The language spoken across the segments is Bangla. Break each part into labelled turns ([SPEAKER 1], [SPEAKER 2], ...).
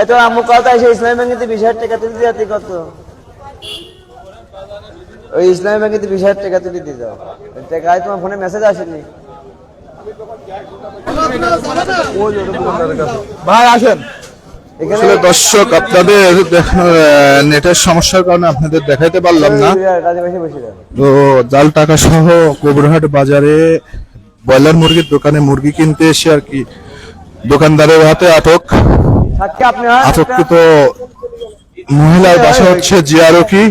[SPEAKER 1] এই তো আম্মু কথা এসে ইসলামী ব্যাংকে বিশ হাজার টাকা তুলে দিতে কত? ওই ইসলামী ব্যাংকে বিশ হাজার টাকা তুলে দিয়ে দাও ওই তোমার ফোনে মেসেজ আসেনি
[SPEAKER 2] ভাই আসেন।
[SPEAKER 1] এখানে
[SPEAKER 2] আসলে দর্শক আপনাদের নেটের সমস্যার কারণে আপনাদের দেখাইতে পারলাম না। তো জাল টাকা সহ কোবরহাট বাজারে ব্রয়লার মুরগির দোকানে মুরগি কিনতে এসে আর কি দোকানদারের হাতে আটক। আটককৃত মহিলার বাসা হচ্ছে জিয়ারকি।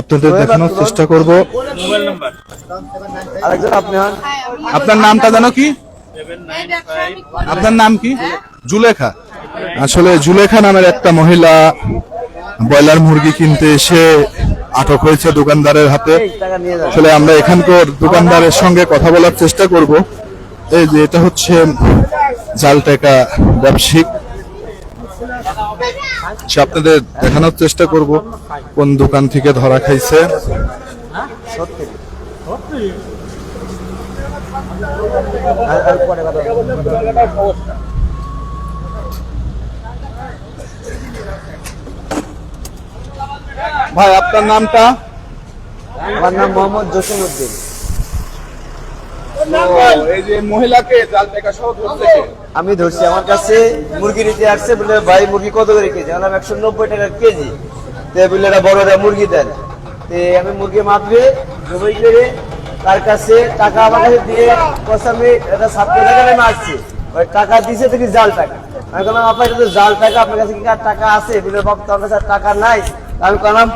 [SPEAKER 2] আপনাদের দেখানোর চেষ্টা করব।
[SPEAKER 1] আরেকজন আপনি হন।
[SPEAKER 2] আপনার নামটা জানো কি? আপনার নাম কি? জুলেখা। আসলে জুলেখা নামের একটা মহিলা ব্রয়লার মুরগি কিনতে এসে আটক হয়েছে দোকানদারের হাতে। আসলে আমরা এখানকার দোকানদারের সঙ্গে কথা বলার চেষ্টা করব। এই যে এটা হচ্ছে জাল টাকা ব্যবসায়িক। সে আপনাদের দেখানোর চেষ্টা করব কোন দোকান থেকে ধরা খাইছে। ভাই, আপনার নামটা?
[SPEAKER 1] আমার নাম মোহাম্মদ জসিম উদ্দিন।
[SPEAKER 2] এই যে মহিলাকে জাল টাকা সহ ধরছে
[SPEAKER 1] আমি ধরছি আমার কাছে মুরগি নিতে আসছে বলে ভাই মুরগি কত করে কেজি? বললাম একশো নব্বই টাকা কেজি। তো বলে এটা বড়রা মুরগি দেন। তো আমি মুরগি মাপবে জবাই করে তার কাছে টাকা আমার কাছে দিয়ে আমি এটা সাতশো টাকা আমি আসছি। ওই টাকা দিছে দেখি জাল টাকা আমি বললাম আপনার এটা জাল টাকা আপনার কাছে কি টাকা আছে? বলে বাপ তোমার কাছে আর টাকা নাই। আমি বললাম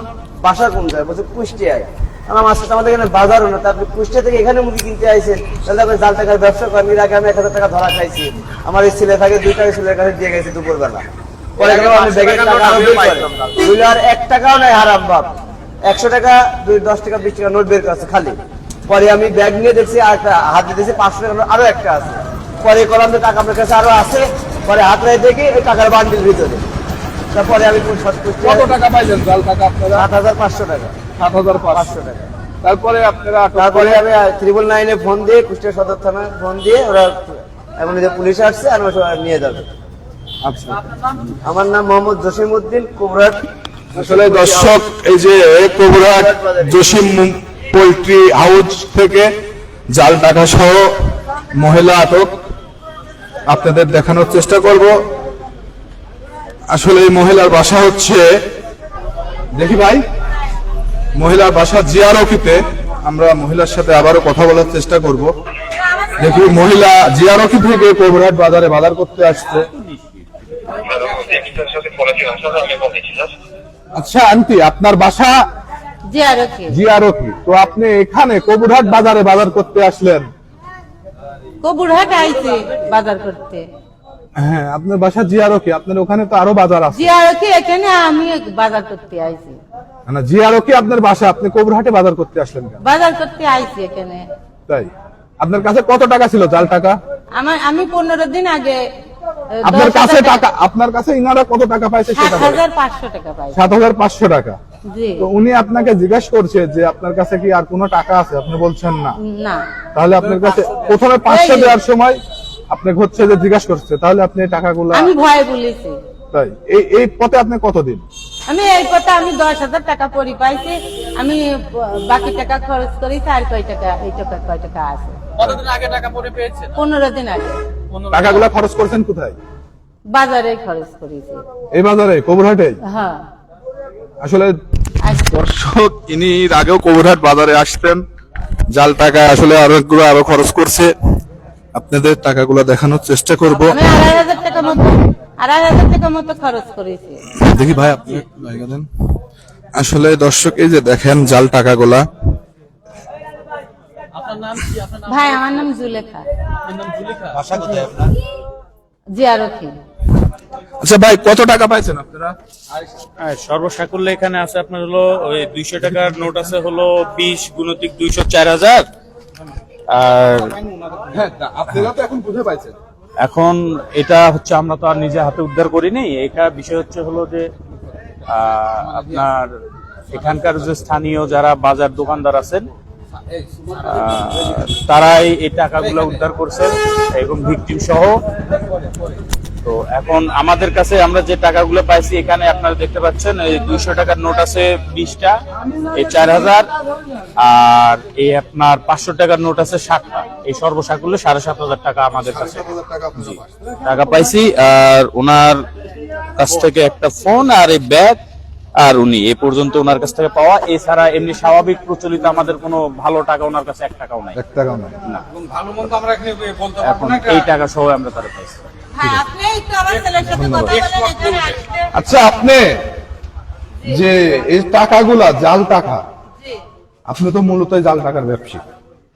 [SPEAKER 1] বাসা কোন যায় বলছে কুষ্টিয়ায়। আমার মাসে আমাদের এখানে বাজারও না। তারপরে কুষ্টিয়া থেকে এখানে মুরগি কিনতে আইছেন তাহলে আপনি জাল টাকার ব্যবসা করেন। এর আগে আমি এক হাজার টাকা ধরা খাইছি। আমার এই ছেলে থাকে দুই টাকা ছেলের কাছে দিয়ে গেছে দুপুরবেলা। পরে গেলাম আমি ব্যাগের টাকা আরও বের করে বুঝলে আর এক টাকাও নাই হারাম বাপ। একশো টাকা দুই দশ টাকা বিশ টাকা নোট বের খালি। পরে আমি ব্যাগ নিয়ে দেখছি আর একটা হাত দেখছি পাঁচশো টাকা আরও একটা আছে। পরে করলাম যে টাকা আপনার কাছে আরও আছে পরে হাত রায় দেখি ওই টাকার বান্ডিল ভিতরে। তারপরে আমি
[SPEAKER 2] কত টাকা জাল টাকা আপনারা?
[SPEAKER 1] হাজার পাঁচশো টাকা।
[SPEAKER 2] সাত হাজার
[SPEAKER 1] পাঁচশো টাকা।
[SPEAKER 2] তারপরে আপনারা
[SPEAKER 1] তারপরে আমি ত্রিপল নাইনে ফোন দিয়ে কুষ্টিয়া সদর থানায় ফোন দিয়ে ওরা এখন যে পুলিশ আসছে আর নিয়ে যাবে।
[SPEAKER 2] আচ্ছা।
[SPEAKER 1] আমার নাম মোহাম্মদ জসিম উদ্দিন কুবরাট
[SPEAKER 2] আসলে দর্শক এই যে কোবরাট জসিম পোল্ট্রি হাউস থেকে জাল টাকা সহ মহিলা আটক আপনাদের দেখানোর চেষ্টা করব। আসলে এই মহিলার বাসা হচ্ছে দেখি ভাই। মহিলার বাসা জিয়ারকিতে আমরা মহিলার সাথে আবারও কথা বলার চেষ্টা করব। দেখি মহিলা জিয়ারকি থেকে কোবরাট বাজারে বাজার করতে আসছে। আচ্ছা আন্টি আপনার বাসা? জিয়ারকি। তো আপনি এখানে কবুরহাট বাজারে বাজার করতে আসলেন।
[SPEAKER 3] কবুরহাট আইছি বাজার করতে।
[SPEAKER 2] হ্যাঁ আপনার বাসা জিয়ারকি আপনার ওখানে তো আরও বাজার আছে।
[SPEAKER 3] জি আর কি এখানে আমি বাজার করতে আইছি।
[SPEAKER 2] না জিয়ারকি আপনার বাসা আপনি কবুরহাটে বাজার করতে আসলেন কেন?
[SPEAKER 3] বাজার করতে আইছি এখানে।
[SPEAKER 2] তাই? আপনার কাছে কত টাকা ছিল জাল টাকা?
[SPEAKER 3] আমার আমি পনেরো দিন আগে
[SPEAKER 2] আপনার কাছে টাকা আপনার কাছে ইনারা কত টাকা পাইছে সেটা বলেন।
[SPEAKER 3] হাজার পাঁচশো টাকা পাই
[SPEAKER 2] সাত হাজার পাঁচশো টাকা।
[SPEAKER 3] জি।
[SPEAKER 2] তো উনি আপনাকে জিজ্ঞাসা করছে যে আপনার কাছে কি আর কোনো টাকা আছে? আপনি বলছেন না।
[SPEAKER 3] না।
[SPEAKER 2] তাহলে আপনার কাছে প্রথমে পাঁচশো দেওয়ার সময় আপনাকে হচ্ছে যে জিজ্ঞাসা করছে তাহলে আপনি এই টাকাগুলো
[SPEAKER 3] আমি ভয়ে বলেছি।
[SPEAKER 2] তাই এই এই পথে আপনি কতদিন?
[SPEAKER 3] আমি এই পথে আমি দশ হাজার টাকা পরি পাইছি আমি বাকি টাকা খরচ করি আর কয় টাকা এই টাকা কয় টাকা আছে।
[SPEAKER 4] কতদিন আগে টাকা পরে পেয়েছেন?
[SPEAKER 3] পনেরো দিন আগে।
[SPEAKER 2] টাকাগুলো খরচ করছেন কোথায়?
[SPEAKER 3] বাজারে খরচ করেছি।
[SPEAKER 2] এই বাজারে কবুরহাটে?
[SPEAKER 3] হ্যাঁ।
[SPEAKER 2] আসলে দর্শক ইনি এর আগেও কবুরহাট বাজারে আসতেন। জাল টাকা আসলে অনেকগুলো আরও খরচ করছে। আপনাদের টাকাগুলো দেখানোর চেষ্টা করব।
[SPEAKER 3] আমি আড়াই হাজার টাকা মতো আড়াই হাজার টাকা মতো খরচ করেছি।
[SPEAKER 2] দেখি ভাই আপনি জায়গা দেন। আসলে দর্শক এই যে দেখেন জাল টাকাগুলা।
[SPEAKER 4] আপনার নাম কি? আপনার নাম
[SPEAKER 3] ভাই আমার নাম জুলেখা।
[SPEAKER 4] কোথায় আপনার?
[SPEAKER 2] আচ্ছা ভাই কত টাকা পাইছেন আপনারা?
[SPEAKER 5] হ্যাঁ, সর্বসাকুল্য এখানে আছে আপনার হলো ওই দুইশো টাকার নোট আছে হলো বিশ গুণতিক দুইশো চার হাজার। আর
[SPEAKER 2] এখন
[SPEAKER 5] এটা হচ্ছে আমরা তো আর নিজে হাতে উদ্ধার করিনি। এটা বিষয় হচ্ছে হলো যে আপনার এখানকার যে স্থানীয় যারা বাজার দোকানদার আছেন তারাই এই টাকাগুলো উদ্ধার করছেন এবং ভিকটিম সহ। তো এখন আমাদের কাছে আমরা যে টাকাগুলো পাইছি এখানে আপনারা দেখতে পাচ্ছেন এই দুইশো টাকার নোট আছে বিশটা এই চার হাজার আর এই আপনার পাঁচশো টাকার নোট আছে ষাটটা এই সর্বসাকুল্যে সাড়ে সাত হাজার টাকা আমাদের কাছে। টাকা পাইছি আর ওনার কাছ থেকে একটা ফোন আর এই ব্যাগ আর উনি এ পর্যন্ত ওনার কাছ থেকে পাওয়া। এছাড়া এমনি স্বাভাবিক প্রচলিত আমাদের কোনো ভালো টাকা ওনার কাছে এক টাকাও নাই।
[SPEAKER 2] এক টাকাও নাই।
[SPEAKER 4] ভালো মন্দ আমরা এখানে বলতে পারব
[SPEAKER 5] এখন
[SPEAKER 4] না
[SPEAKER 5] এই টাকা সহ আমরা তারা পাইছি।
[SPEAKER 2] আচ্ছা আপনি যে এই টাকাগুলা জাল টাকা আপনি তো মূলত জাল টাকার ব্যবসায়ী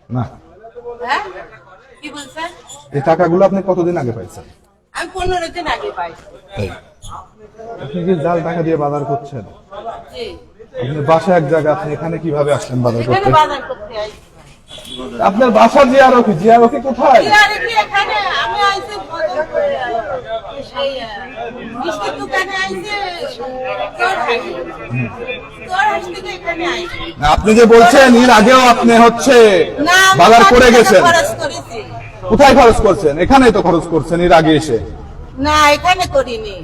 [SPEAKER 2] না?
[SPEAKER 3] হ্যাঁ? কি বলছেন?
[SPEAKER 2] এই টাকাগুলো আপনি কতদিন আগে পাইছেন?
[SPEAKER 3] আমি পনেরো দিন আগে পাইছি।
[SPEAKER 2] আপনি কি জাল টাকা দিয়ে বাজার করছেন? আপনি বাসা এক জায়গা আপনি এখানে কীভাবে আসলেন বাজার
[SPEAKER 3] এখানে
[SPEAKER 2] করতে?
[SPEAKER 3] বাজার করতে আইছি
[SPEAKER 2] আপনার বাসা জিয়ারকি জিয়ারকি কোথায়?
[SPEAKER 3] এখানে? এখানে
[SPEAKER 2] আপনি যে বলছেন এর আগেও আপনি হচ্ছে বাজার করে গেছেন। কোথায় খরচ করছেন? এখানেই তো খরচ করছেন এর আগে এসে।
[SPEAKER 3] না এখানে করিনি।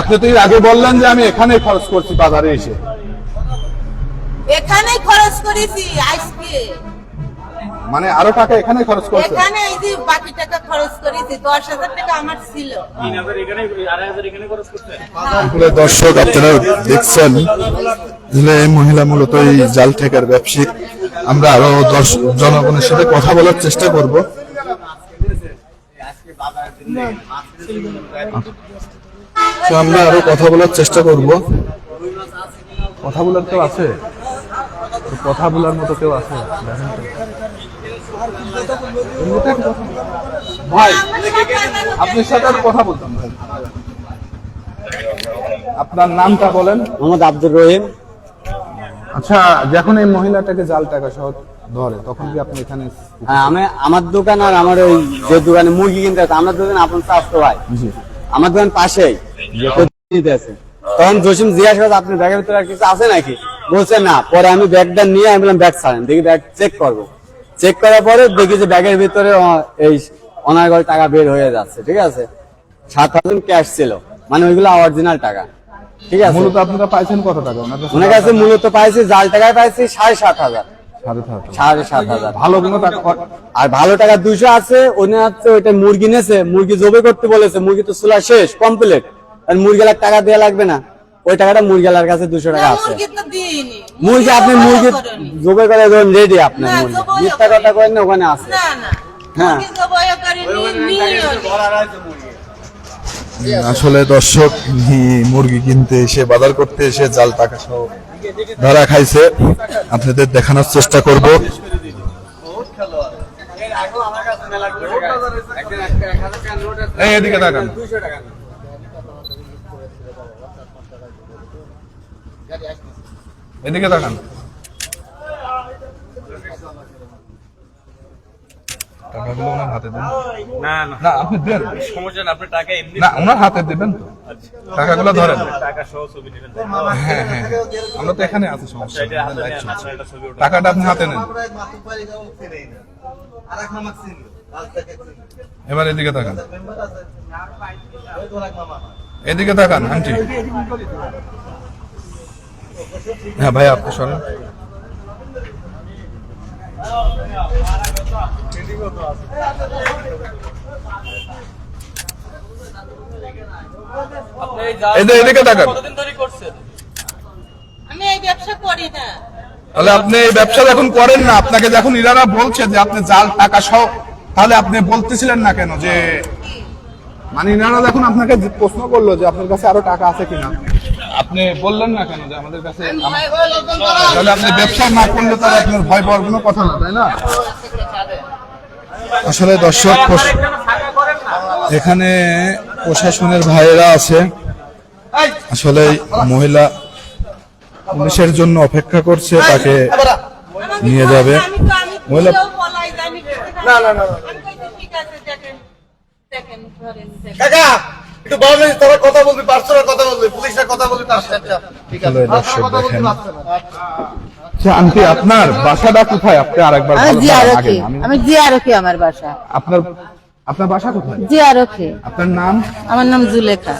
[SPEAKER 2] আপনি তো এর আগে বললেন যে আমি এখানেই খরচ করছি বাজারে এসে।
[SPEAKER 3] এখানেই খরচ করেছি আজকে।
[SPEAKER 2] মানে আরও টাকা এখানে খরচ করছেন
[SPEAKER 3] এখানে এই যে বাকি টাকা খরচ করেছি দশ হাজার টাকা আমার ছিল।
[SPEAKER 2] আসলে দর্শক আপনারা দেখছেন যে এই মহিলা মূলত এই জাল ঠেকার ব্যবসায়ী। আমরা আরও জনগণের সাথে কথা বলার চেষ্টা করব। তো আমরা আরও কথা বলার চেষ্টা করব। কথা বলার কেউ আছে। কথা বলার মতো কেউ আছে? দেখেন। ভাই আপনার সাথে আর কথা বলতাম ভাই আপনার নামটা বলেন।
[SPEAKER 6] মোহাম্মদ আব্দুর রহিম।
[SPEAKER 2] আচ্ছা যখন এই মহিলাটাকে জাল টাকা সহ ধরে তখন কি আপনি এখানে
[SPEAKER 6] হ্যাঁ, আমি আমার দোকান আর আমার ওই যে দোকানে মুরগি কিনতে আছে আমার দোকান আপন স্বাস্থ্য ভাই। আমার দোকান পাশেই। আছে। তখন জসিম জিজ্ঞাসা করছে আপনার ব্যাগের ভিতরে কিছু আছে নাকি? বলছে না পরে আমি ব্যাগটা নিয়ে আমি বললাম ব্যাগ ছাড়েন দেখি ব্যাগ চেক করব। চেক করার পরে দেখি যে ব্যাগের ভিতরে এই অনার্গল টাকা বের হয়ে যাচ্ছে ঠিক আছে? সাত হাজার ক্যাশ ছিল মানে ওইগুলো অরিজিনাল টাকা ঠিক আছে?
[SPEAKER 2] মূলত আপনারা পাইছেন কত টাকা? ওনার কাছে
[SPEAKER 6] মূলত পাইছি জাল টাকায় পাইছি সাড়ে সাত হাজার।
[SPEAKER 2] সাড়ে সাত হাজার।
[SPEAKER 6] সাড়ে সাত হাজার।
[SPEAKER 2] ভালো কোনো টাকা
[SPEAKER 6] আর ভালো টাকা দুইশো আছে উনি হচ্ছে ওইটা মুরগি নেছে মুরগি জবে করতে বলেছে মুরগি তো চুলা শেষ কমপ্লিট আর মুরগিলার টাকা দেওয়া লাগবে না। ওই টাকাটা মুরগি মুরগিলার কাছে দুশো টাকা আছে।
[SPEAKER 3] মুরগি তো দিইনি।
[SPEAKER 6] মুরগি আপনি মুরগি। জবে করে ধরুন রেডি আপনার মুরগি। মিথ্যা কথা
[SPEAKER 3] করেন।
[SPEAKER 6] না ওখানে আছে।
[SPEAKER 3] না না।
[SPEAKER 6] হ্যাঁ।
[SPEAKER 2] আসলে দর্শক মুরগি কিনতে এসে বাজার করতে এসে জাল টাকা সহ ধরা খাইছে। আপনাদের দেখানোর চেষ্টা করব। এই এদিকে তাকান। এদিকে তাকান। টাকাগুলো ওনার হাতে দেন।
[SPEAKER 5] না না।
[SPEAKER 2] না আপনি দেন।
[SPEAKER 5] সমস্যা না আপনি টাকা এমনি
[SPEAKER 2] না ওনার হাতে দেবেন তো। টাকাগুলো ধরেন।
[SPEAKER 5] টাকা সহ ছবি নেবেন।
[SPEAKER 2] হ্যাঁ হ্যাঁ হ্যাঁ। আমরা তো এখানে আছি সমস্যা
[SPEAKER 5] ছবি ওঠা
[SPEAKER 2] টাকাটা আপনি হাতে নেন। এবার এদিকে তাকান। এদিকে তাকান আন্টি। হ্যাঁ ভাই আপনি এদিকে তাকান।
[SPEAKER 3] এই ব্যবসা করি
[SPEAKER 2] তাহলে আপনি এই ব্যবসা যখন করেন না আপনাকে যখন ইরারা বলছে যে আপনি জাল টাকা সহ তাহলে আপনি বলতেছিলেন না কেন যে মানে ইনারা যখন আপনাকে প্রশ্ন করল যে আপনার কাছে আরও টাকা আছে কিনা আপনি বললেন না কেন যে আমাদের কাছে। তাহলে আপনি ব্যবসা না করলে তাহলে আপনার ভয় পাওয়ার কোনো কথা না তাই না? আসলে দর্শক এখানে প্রশাসনের ভাইয়েরা আছে। আসলে মহিলা পুলিশের জন্য অপেক্ষা করছে তাকে নিয়ে যাবে। মহিলা-
[SPEAKER 3] না না না আমি কইছি, ঠিক আছে দেখেন দেখেন ধরেন দেখেন
[SPEAKER 1] কাকা একটু বলবি তোরা কথা বলবি পার্সোনাল কথা বলবি পুলিশের কথা বলবি তার সাথে
[SPEAKER 2] আসলে দর্শক দেখেন। আচ্ছা আন্টি আপনার বাসাটা কোথায়? আপনি আরেকবার
[SPEAKER 3] আমি জিয়ারকি। আমার বাসা।
[SPEAKER 2] আপনার আপনার বাসা কোথায়?
[SPEAKER 3] জি আর
[SPEAKER 2] আপনার নাম?
[SPEAKER 3] আমার নাম জুলেখা।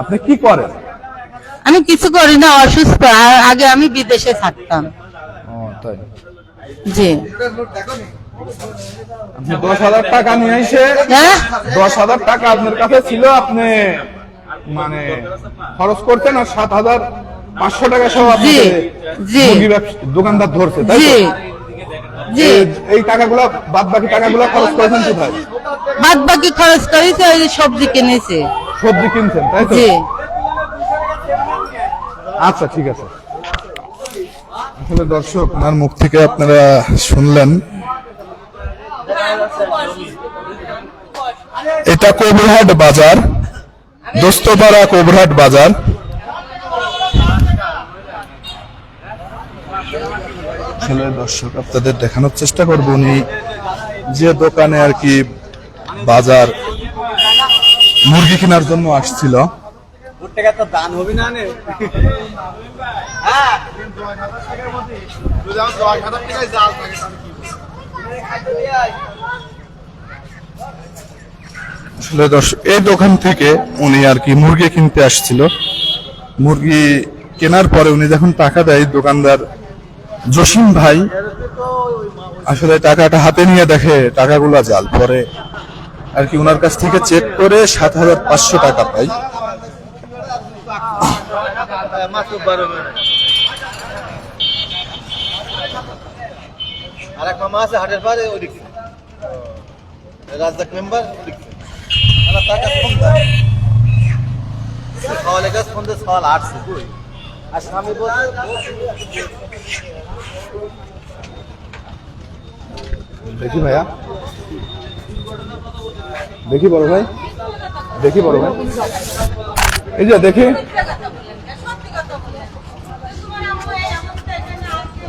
[SPEAKER 2] আপনি কি করেন?
[SPEAKER 3] আমি কিছু করি না অসুস্থ। আগে আমি বিদেশে থাকতাম।
[SPEAKER 2] ও তাই।
[SPEAKER 3] জি।
[SPEAKER 2] দশ হাজার টাকা নিয়ে এসে
[SPEAKER 3] হ্যাঁ?
[SPEAKER 2] দশ হাজার টাকা আপনার কাছে ছিল আপনি মানে খরচ করতেন আর সাত হাজার পাঁচশো টাকা সহ আপনি। দোকানদার ধরছে তাই এই- টাকাগুলো বাদ বাকি টাকাগুলো খরচ করেছেন কোথায়?
[SPEAKER 3] বাদ বাকি খরচ করেছে ওই সবজি কিনেছে।
[SPEAKER 2] সবজি কিনছেন তাই তো?
[SPEAKER 3] জি।
[SPEAKER 2] আচ্ছা ঠিক আছে। আসলে দর্শক ওনার মুখ থেকে আপনারা শুনলেন এটা কোবরহাট বাজার। দোস্তপাড়া কোবরহাট বাজার। দর্শক, আপনাদের দেখানোর চেষ্টা করব উনি যে দোকানে আর কি বাজার মুরগি কেনার জন্য আসছিল। আসলে দর্শক, এই দোকান থেকে উনি আর কি মুরগি কিনতে আসছিল। মুরগি কেনার পরে উনি যখন টাকা দেয়, দোকানদার জসিম ভাই আসলে টাকাটা হাতে নিয়ে দেখে টাকাগুলো জাল পরে। আর কি ওনার কাছ থেকে চেক করে সাত হাজার পাঁচশো টাকা পাই
[SPEAKER 7] আর এক মামা আছে, হাটের পারে ওই দিকে। রাজদাক মেম্বার আমার টাকা ফোন দেয় সওয়ালের কাছে ফোন দিয়ে সওয়াল আসছে আর স্বামী
[SPEAKER 2] দেখি ভাইয়া। দেখি বড় ভাই। দেখি বড় ভাই। এই যে দেখি
[SPEAKER 3] সত্যি কথা বলেন তোমার আম্মু এই অবস্থা এখানে আছে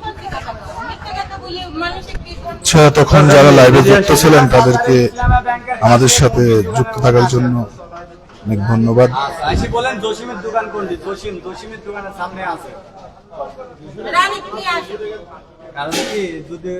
[SPEAKER 3] সত্যি কথা বলেন মিথ্যা কথা বলে মানুষে
[SPEAKER 2] আচ্ছা তখন যারা লাইভে যুক্ত ছিলেন তাদেরকে আমাদের সাথে যুক্ত থাকার জন্য অনেক ধন্যবাদ।
[SPEAKER 6] বলেন জসিমের দোকান কোনটি? জসিম জসিমের দোকানের সামনে আছে। কারণ কি যদি